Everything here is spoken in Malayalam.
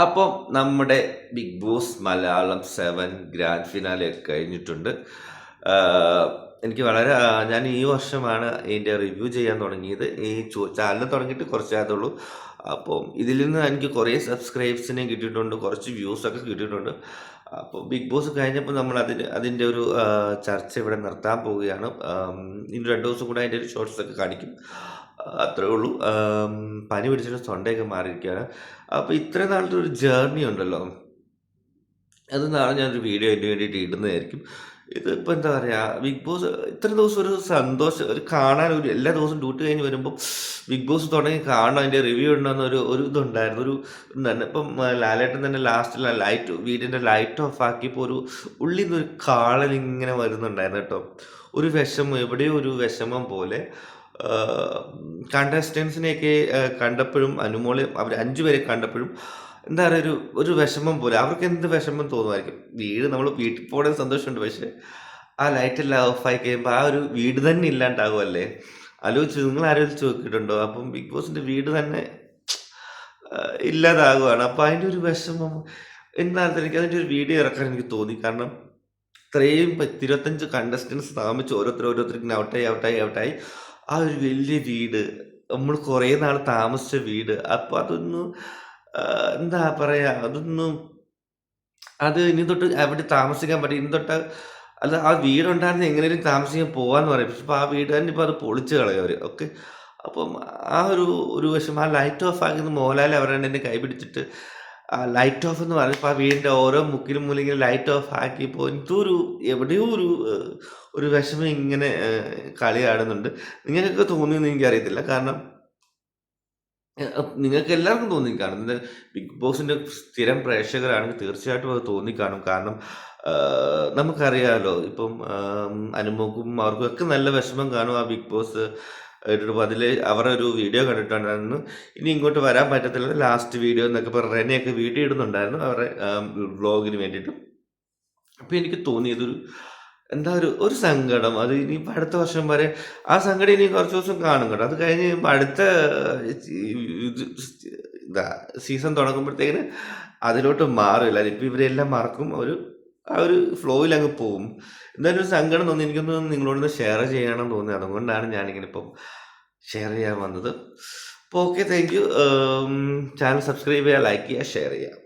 അപ്പം നമ്മുടെ Big Boss Malayalam seven grand finale കഴിഞ്ഞിട്ടുണ്ട്. എനിക്ക് വളരെ ഞാൻ ഈ വർഷമാണ് ഇതിന്റെ റിവ്യൂ ചെയ്യാൻ തുടങ്ങിയത്. ഈ ചാനൽ തുടങ്ങിയിട്ട് കുറച്ചായതുള്ളൂ അപ്പം ഇതിൽ നിന്ന് എനിക്ക് കുറേ സബ്സ്ക്രൈബ്സിനെ കിട്ടിയിട്ടുണ്ട് കുറച്ച് വ്യൂസൊക്കെ കിട്ടിയിട്ടുണ്ട്. അപ്പോൾ ബിഗ് ബോസ് കഴിഞ്ഞപ്പോൾ നമ്മൾ അതിന് അതിന്റെ ഒരു ചർച്ച ഇവിടെ നിർത്താൻ പോവുകയാണ്. ഇനി രണ്ട് ദിവസം കൂടെ അതിന്റെ ഒരു ഷോർട്സൊക്കെ കാണിക്കും. അത്രേ ഉള്ളൂ. പനി പിടിച്ചിട്ട് തൊണ്ടയൊക്കെ മാറിയിരിക്കുകയാണ്. അപ്പോൾ ഇത്രയും നാളത്തെ ഒരു ജേർണി ഉണ്ടല്ലോ. അത് നാളെ ഞാനൊരു വീഡിയോ അതിന് വേണ്ടിയിട്ട് ഇടുന്നതായിരിക്കും. ഇതിപ്പോൾ എന്താ പറയുക ബിഗ് ബോസ് ഇത്ര ദിവസം ഒരു സന്തോഷം ഒരു കാണാൻ ഒരു എല്ലാ ദിവസവും ഡ്യൂട്ടി കഴിഞ്ഞ് വരുമ്പോൾ ബിഗ് ബോസ് തുടങ്ങി കാണണം അതിന്റെ റിവ്യൂ ഉണ്ടെന്ന് ഒരു ഒരു ഇതുണ്ടായിരുന്നു. ഒരു തന്നെ ഇപ്പം ലാലേട്ടൻ തന്നെ ലാസ്റ്റിൽ ലൈറ്റ് വീടിന്റെ ലൈറ്റ് ഓഫ് ആക്കിയപ്പോൾ ഒരു ഉള്ളിൽ നിന്ന് ഒരു കാളൽ ഇങ്ങനെ വരുന്നുണ്ടായിരുന്നു കേട്ടോ. ഒരു വിഷമം എവിടെയോ ഒരു വിഷമം പോലെ. കണ്ടസ്റ്റൻസിനെയൊക്കെ കണ്ടപ്പോഴും അനുമോളെ അവർ അഞ്ചു പേരെ കണ്ടപ്പോഴും എന്താ പറയുക ഒരു ഒരു വിഷമം പോലെ. അവർക്ക് എന്ത് വിഷമം തോന്നുമായിരിക്കും? വീട് നമ്മൾ വീട്ടിൽ പോകണ സന്തോഷമുണ്ട്. പക്ഷേ ആ ലൈറ്റ് എല്ലാം ഓഫായി കഴിയുമ്പോൾ ആ ഒരു വീട് തന്നെ ഇല്ലാണ്ടാകുമല്ലേ ആലോചിച്ച് നിങ്ങൾ ആലോചിച്ച് നോക്കിയിട്ടുണ്ടോ? അപ്പം ബിഗ് ബോസിന്റെ വീട് തന്നെ ഇല്ലാതാകുവാണ്. അപ്പം അതിന്റെ ഒരു വിഷമം എന്നാലും എനിക്ക് അതിന്റെ ഒരു വീഡിയോ ഇറക്കാൻ എനിക്ക് തോന്നി. കാരണം ഇത്രയും പത്ത് ഇരുപത്തഞ്ച് കണ്ടസ്റ്റൻസ് താമസിച്ച് ഓരോരുത്തർ ഓരോരുത്തർ ഇങ്ങനെ ഔട്ടായി ഔട്ടായി ഔട്ടായി ആ ഒരു വലിയ വീട് നമ്മൾ കുറേ നാൾ താമസിച്ച വീട് അപ്പോൾ അതൊന്നും എന്താ പറയുക അതൊന്നും അത് ഇനി തൊട്ട് അവിടെ താമസിക്കാൻ പറ്റും ഇനി തൊട്ട് അല്ല ആ വീടുണ്ടായിരുന്ന എങ്ങനെയും താമസിക്കാൻ പോവാന്ന് പറയും. പക്ഷെ ആ വീട് തന്നെ ഇപ്പോൾ അത് പൊളിച്ച് കളയും അവർ ഓക്കെ? അപ്പം ആ ഒരു ഒരു വശം ആ ലൈറ്റ് ഓഫ് ആക്കുന്ന മോഹൻലാൽ അവരാണ് എന്നെ കൈ പിടിച്ചിട്ട് ആ ലൈറ്റ് ഓഫ് എന്ന് പറഞ്ഞപ്പോൾ ആ വീടിന്റെ ഓരോ മുക്കിലും മൂലിങ്ങനെ ലൈറ്റ് ഓഫ് ആക്കിയപ്പോൾ എന്തോ ഒരു എവിടെയോ ഒരു ഒരു വിഷമം ഇങ്ങനെ കളി കളിയാടുന്നുണ്ട് നിങ്ങൾക്കൊക്കെ തോന്നിയെന്ന് എനിക്കറിയത്തില്ല. കാരണം നിങ്ങൾക്ക് എല്ലാവർക്കും തോന്നി കാണും ബിഗ് ബോസിന്റെ സ്ഥിരം പ്രേക്ഷകരാണെങ്കിൽ തീർച്ചയായിട്ടും അത് തോന്നിക്കാണും. കാരണം നമുക്കറിയാമല്ലോ ഇപ്പം അനുമോക്കും അവർക്കും ഒക്കെ നല്ല വിഷമം കാണും ആ ബിഗ് ബോസ് ഇട്ടിട്ട് അതിൽ അവരുടെ ഒരു വീഡിയോ കണ്ടിട്ടുണ്ടായിരുന്നു. ഇനി ഇങ്ങോട്ട് വരാൻ പറ്റത്തില്ല. ലാസ്റ്റ് വീഡിയോ എന്നൊക്കെ പറഞ്ഞ് റെനയൊക്കെ വീഡിയോ ഇടുന്നുണ്ടായിരുന്നു. അവരുടെ വ്ളോഗിന് വേണ്ടിയിട്ട്. അപ്പോൾ എനിക്ക് തോന്നിയതൊരു എന്താ ഒരു ഒരു സങ്കടം. അത് ഇനിയിപ്പോൾ അടുത്ത വർഷം വരെ ആ സങ്കടം ഇനി കുറച്ച് ദിവസം കാണും കേട്ടോ. അത് കഴിഞ്ഞ് കഴിയുമ്പോൾ അടുത്ത ഇത് സീസൺ തുടങ്ങുമ്പോഴത്തേക്കിന് അതിലോട്ട് മാറില്ല. ഇപ്പം ഇവരെല്ലാം മറക്കും. ഒരു ആ ഒരു ഫ്ലോയിൽ അങ്ങ് പോകും എന്തായാലും ഒരു സങ്കടം തോന്നി. എനിക്കൊന്ന് നിങ്ങളോടൊന്ന് ഷെയർ ചെയ്യണം തോന്നി. അതുകൊണ്ടാണ് ഞാനിങ്ങനെ ഇപ്പം ഷെയർ ചെയ്യാൻ വന്നത്. അപ്പോൾ okay thank you channel subscribe ചെയ്യുക ലൈക്ക് ചെയ്യുക ഷെയർ ചെയ്യുക.